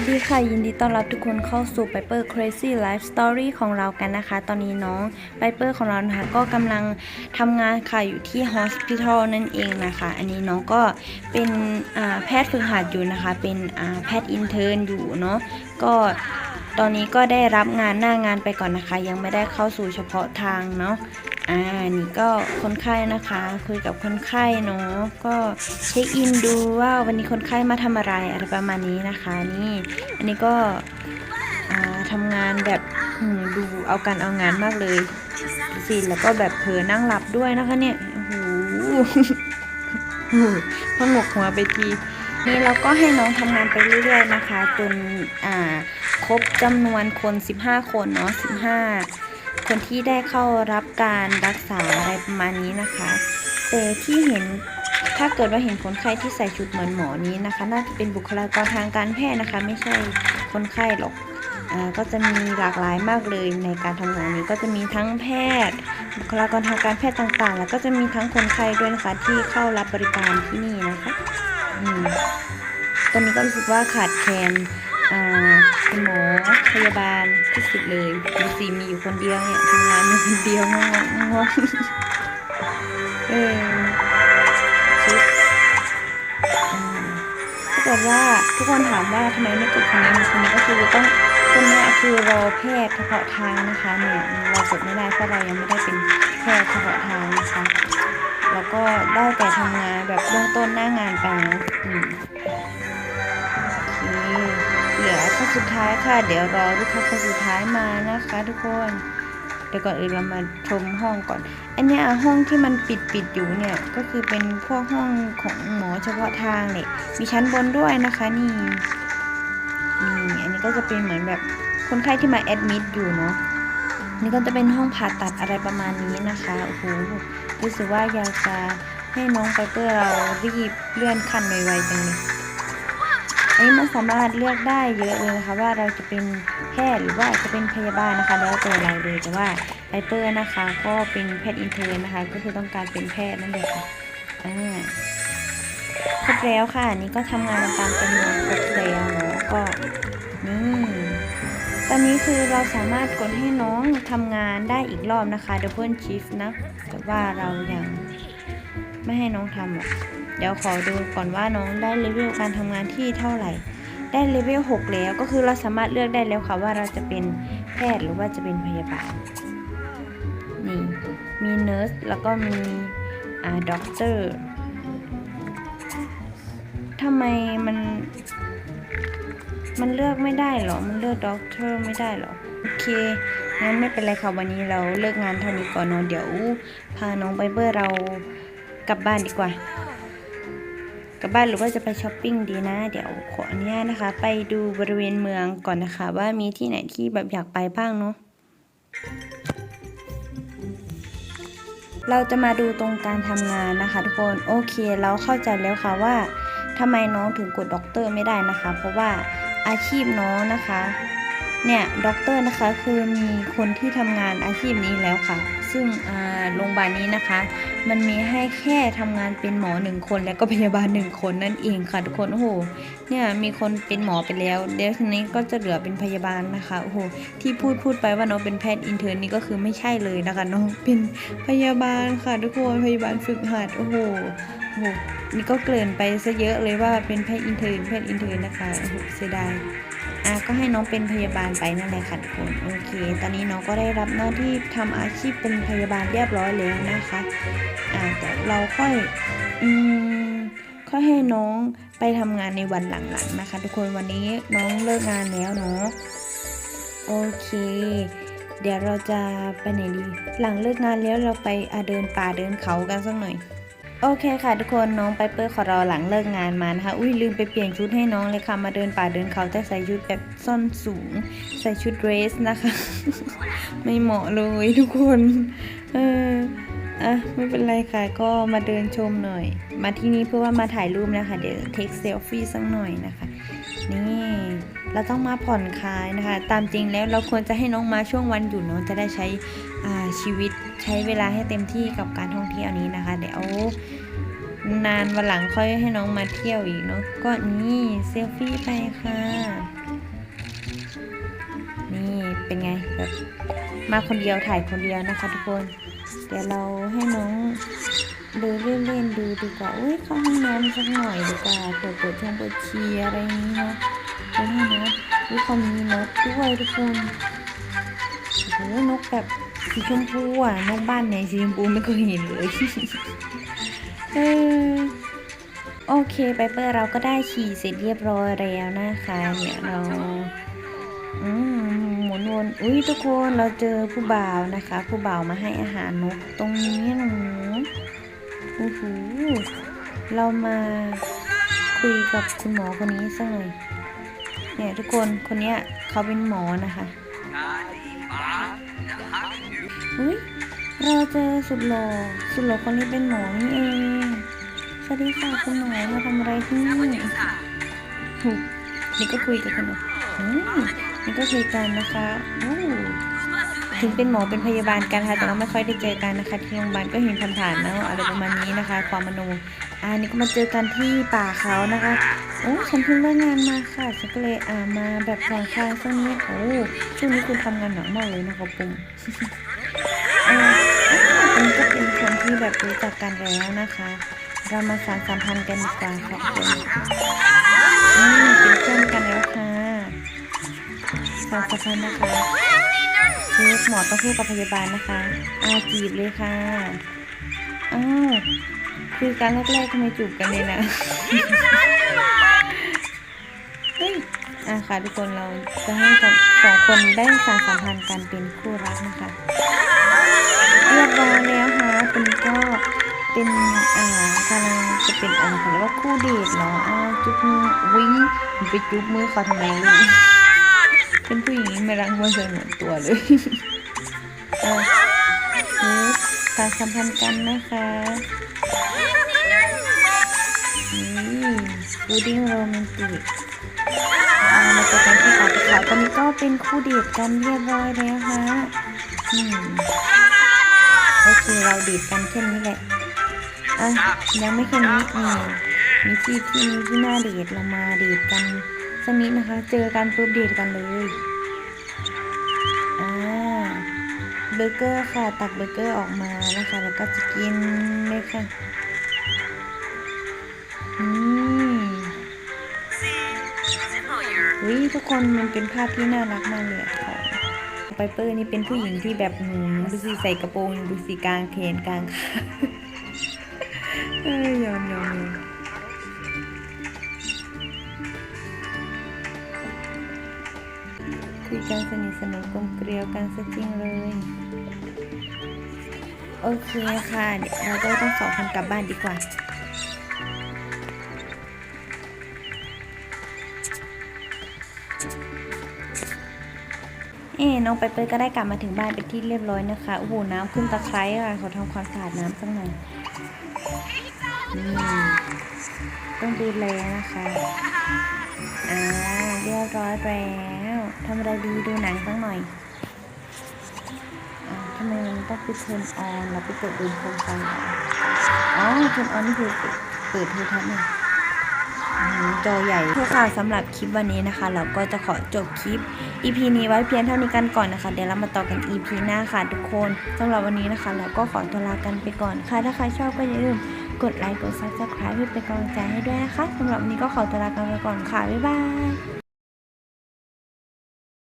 วัสดีค่ะ ยินดีต้อนรับทุกคนเข้าสู่ Piper Crazy Life Story ของเรากันนะคะ ตอนนี้น้อง Piper ของเรานะคะก็กำลังทำงานค่ะอยู่ที่ Hospital นั่นเองนะคะ อันนี้น้องก็เป็นแพทย์ฝึกหัดอยู่นะคะ เป็นแพทย์อินเทอร์อยู่เนาะก็ตอนนี้ก็ได้รับงานหน้างานไปก่อนนะคะ ยังไม่ได้เข้าสู่เฉพาะทางเนาะ อ่านี่ก็คนไข้นะคะ คุยกับคนไข้เนาะก็เช็คอินดูว่าวันนี้คนไข้มาทำอะไรอะไรประมาณนี้นะคะ นี่อันนี้ก็อ่าทำงานแบบดูเอาการเอางานมากเลยสิแล้วก็แบบเผลอนั่งหลับด้วยนะคะเนี่ยโอ้โหพองกหัวไปทีนี่เราก็ให้น้องทำงานไปเรื่อยๆนะคะ จนอ่าครบจำนวนคน 15 คนเนาะ15 คนที่ได้เข้ารับ การรักษาอะไรประมาณนี้นะคะ แต่ที่เห็นถ้าเกิดว่าเห็นคนไข้ที่ใส่ชุดเหมือนหมอนี้นะคะ น่าจะเป็นบุคลากรทางการแพทย์นะคะ ไม่ใช่คนไข้หรอกอก็จะมีหลากหลายมากเลยในการทำงานนี้ก็จะมีทั้งแพทย์ บุคลากรทางการแพทย์ต่างๆ แล้วก็จะมีทั้งคนไข้ด้วยนะคะที่เข้ารับบริการที่นี่นะคะอตอนนี้ก็รู้สึกว่าขาดแคลนอ่า พยาบาลที่สุดเลยดูสิมีอยู่คนเดียวเนี่ยทำงานอยู่คนเดียวงงงงเออชุดอ่าถ้าเกิดว่าทุกคนถามว่าทำไมไม่กดคนนี้คนนี้ก็คือต้องคนนี้คือรอแพทย์เฉพาะทางนะคะเนี่ยเรากดไม่ได้เพราะเรายังไม่ได้เป็นแพทย์เฉพาะทางนะคะแล้วก็ได้แต่ทำงานแบบเบื้องต้นหน้างานไปนะอืมโอเค เหลือคนสุดท้ายค่ะ เดี๋ยวรอลูกค้าคนสุดท้ายมานะคะ ทุกคนเดี๋ยวก่อนอื่นเรามาชมห้องก่อน อันนี้ห้องที่มันปิดปิดอยู่เนี่ยก็คือเป็นพวกห้องของหมอเฉพาะทางเนี่ยมีชั้นบนด้วยนะคะนี่นี่อันนี้ก็จะเป็นเหมือนแบบคนไข้ที่มาแอดมิดอยู่เนาะนี่ก็จะเป็นห้องผ่าตัดอะไรประมาณนี้นะคะโอ้โหรู้สึกว่าอยากจะให้น้องไปเปอร์เรารีบเลื่อนขั้นไวๆจังเลย อันนี้มันสามารถเลือกได้เยอะเลยนะคะ ว่าเราจะเป็นแพทย์หรือว่าจะเป็นพยาบาลนะคะ แล้วแต่เราเลยแต่ว่าไบเปอร์นะคะ ก็เป็นแพทย์อินเทอร์นะคะ ก็คือต้องการเป็นแพทย์นั่นเองค่ะอ่าครบแล้วค่ะอันนี้ก็ทำงานตามจำนวนครบแล้วเนาะก็นี่ตอนนี้คือเราสามารถกดให้น้องทำงานได้อีกรอบนะคะ double shift นะ แต่ว่าเรายังไม่ให้น้องทำหรอก เดี๋ยวขอดูก่อนว่าน้องได้เลเวลการทำงานที่เท่าไหร่ ได้เลเวล6แล้วก็คือเราสามารถเลือกได้แล้วค่ะว่าเราจะเป็นแพทย์หรือว่าจะเป็นพยาบาลนี่มีเน r ร์สแล้วก็มีอ่าด็อกเตอร์ทำไมมัน มันเลือกไม่ได้เหรอ มันเลือกด็อกเตอร์ไม่ได้เหรอ โอเค งั้นไม่เป็นไรค่ะวันนี้เราเลิกงานเท่านี้ก่อนเนาะเดี๋ยว พาน้องไบเบอร์เรากลับบ้านดีกว่า กลับบ้านหรือว่าจะไปช้อปปิ้งดีนะ เดี๋ยวขออนุญาตนะคะ ไปดูบริเวณเมืองก่อนนะคะ ว่ามีที่ไหนที่แบบอยากไปบ้างเนาะเราจะมาดูตรงการทำงานนะคะ ทุกคนโอเคเราเข้าใจแล้วค่ะว่าทำไมน้องถึงกดด็อกเตอร์ไม่ได้นะคะ เพราะว่าอาชีพน้องนะคะ เนี่ยด็อกเตอร์นะคะคือมีคนที่ทำงานอาชีพนี้แล้วค่ะ ซึ่งโรงพยาบาลนี้นะคะ มันมีให้แค่ทำงานเป็นหมอหนึ่งคน แล้วก็พยาบาลหนึ่งคนนั่นเองค่ะทุกคนโอ้โหเนี่ยมีคนเป็นหมอไปแล้วเดี๋ยวทีนี้ก็จะเหลือเป็นพยาบาลนะคะโอ้โหที่พูดพูดไปว่าน้องเป็นแพทย์อินเทอร์นี่ก็คือไม่ใช่เลยนะคะน้องเป็นพยาบาลค่ะทุกคนพยาบาลฝึกหัดโอ้โหโอ้โหนี่ก็เกริ่นไปซะเยอะเลยว่าเป็นแพทย์อินเทอร์แพทย์อินเทอร์นะคะโอ้โหเสียดาย อะก็ให้น้องเป็นพยาบาลไปนั่นแหละค่ะทุกคนโอเค ตอนนี้น้องก็ได้รับหน้าที่ทำอาชีพเป็นพยาบาลเรียบร้อยแล้วนะคะอ่าแต่เราค่อยอืมค่อยให้น้องไปทำงานในวันหลังๆนะคะ ทุกคนวันนี้น้องเลิกงานแล้วเนาะโอเค เดี๋ยวเราจะไปไหนดี หลังเลิกงานแล้วเราไปอะเดินป่าเดินเขากันสักหน่อย โอเคค่ะทุกคนน้องไปเปอร์ขอรอหลังเลิกงานมานะคะ อุ้ยลืมไปเปลี่ยนชุดให้น้องเลยค่ะ มาเดินป่าเดินเขาแต่ใส่ชุดแบบส้นสูง ใส่ชุดเดรสนะคะ ไม่เหมาะเลยทุกคน เอออะไม่เป็นไรค่ะก็มาเดินชมหน่อย มาที่นี่เพื่อว่ามาถ่ายรูปนะคะ เดี๋ยวเทคเซลฟี่สักหน่อยนะคะ นี่เราต้องมาผ่อนคลายนะคะ ตามจริงแล้วเราควรจะให้น้องมาช่วงวันหยุดเนาะจะได้ใช้ชีวิต ใช้เวลาให้เต็มที่กับการท่องเที่ยวนี้นะคะ เดี๋ยวนานวันหลังค่อยให้น้องมาเที่ยวอีกเนาะก็นี่เซลฟี่ไปค่ะ นี่เป็นไงแบบมาคนเดียวถ่ายคนเดียวนะคะทุกคน เดี๋ยวเราให้น้องดินเล่นๆดูดีกว่าอุ้ยเข้าห้องน้ำสักหน่อยดีกว่าเปิดเปิดช่องเปิดเชียอะไรนี้เนาะเป็นห้องน้ำอุ้ยเขามีนกด้วยทุกคนโอ้โหนกแบบ สีชมพูอะนกบ้านไหนสีชมพูไม่เคยเห็นเลยเออโอเคไปเปอร์เราก็ได้ขี่เสร็จเรียบร้อยแล้วนะคะเนี่ยเราอืมหมุนวนอุ้ยทุกคนเราเจอผู้บ่าวนะคะ ผู้บ่าวมาให้อาหารนกตรงนี้หนูโอ้โหเรามาคุยกับคุณหมอคนนี้สักหน่อยเนี่ยทุกคนคนเนี้ยเขาเป็นหมอนะคะ อุ้ยเราเจอสุดหล่อสุดหล่อคนนี้เป็นหมอนี่เองสวัสดีค่ะคุณหมอมาทำอะไรที่นี่หูนี่ก็คุยกับคุณหมออืมนี่ก็คุยกันนะคะอู้ถึงเป็นหมอเป็นพยาบาลกันค่ะแต่เราไม่ค่อยได้เจอกันนะคะที่โรงพยาบาลก็เห็นผ่านๆเนาะอะไรประมาณนี้นะคะ ความมโนอ่านี่ก็มาเจอกันที่ป่าเขานะคะโอ้ฉันเพิ่งเลิกงานมาค่ะฉันก็เลยอ่ามาแบบผ่อนคลายช่วงนี้โอ้ช่วงนี้คุณทำงานหนักมากเลยนะคะปุ่ม อ่าอันนี้ก็เป็นคนที่แบบรู้จักกันแล้วนะคะ เรามาสานสัมพันธ์กันดีกว่าค่ะทุกคนอืมเป็นเพื่อนกันแล้วค่ะสาวสะพานนะคะคือหมอต้องพูดกับพยาบาลนะคะอาจีบเลยค่ะอ้าวคือการแรกๆทำไมจูบกันเลยนะเฮ้ยอะค่ะทุกคนเราจะให้สองคนได้สานสัมพันธ์กันเป็นคู่รักนะคะ ร้อยแล้วค่ะเป็นก็เป็นอ่ากำลังจะเป็นอะไรเขาเรียกว่าคู่เดทเหรออ้าจุ๊บมือวิ่งไปจุ๊บมือเขาทำไมลูกเป็นผู้หญิงไม่รักมันเหมือนตัวเลยเออคือการสัมพันธ์กันนะคะนี่บูดิ้งโรแมนติกเอามาเจอกันที่ป่าตะเขาตอนนี้ก็เป็นคู่เดทกันเรียบร้อยแล้วฮะอืม โอเคเราเดทกันแค่นี้แหละ อะ ยังไม่แค่นี้อืมมีที่ที่นี้ที่หน้าเดทเรามาเดทกันสักนิดนะคะ เจอกันปุ๊บเดทกันเลย อ่า เบอร์เกอร์ค่ะ ตักเบอร์เกอร์ออกมานะคะ แล้วก็จะกินเลยค่ะ อืมวิทุกคนมันเป็นภาพที่น่ารักมากเลยอะของ ไปเปอร์นี่เป็นผู้หญิงที่แบบหืมดูสิใส่กระโปรงดูสิกลางแขนกลางขาเอ้ยยอมยอมยอมคุยกันสนิทสนมกลมเกลียวกันซะจริงเลย โอเคค่ะ เดี๋ยวเราก็ต้องสองคนกลับบ้านดีกว่า เอ้น้องไปเปยก็ได้กลับมาถึงบ้านเป็นที่เรียบร้อยนะคะโอ้โหน้ำขึ้นตะไคร้ค่ะขอทำความสะอาดน้ำสักหน่อยต้องดูแลนะคะอ่าเรียบร้อยแล้วทำอะไรดีดูหนังสักหน่อยอทำไมมันต้องปิดเทิร์นออนเราไปกดดูโคมไฟเหรออ๋อเทิร์นออนนี่คือเปิดโทรทัศน์เนี่ย จอใหญ่เพื่อค่ะสำหรับคลิปวันนี้นะคะ เราก็จะขอจบคลิป EP นี้ไว้เพียงเท่านี้กันก่อนนะคะ เดี๋ยวเรามาต่อกัน EP หน้าค่ะทุกคนสำหรับวันนี้นะคะ เราก็ขอตัวลากันไปก่อนค่ะ ถ้าใครชอบก็อย่าลืมกดไลค์กด subscribe เพื่อเป็นกำลังใจให้ด้วยนะคะสำหรับวันนี้ก็ขอตัวลากันไปก่อนค่ะบ๊ายบาย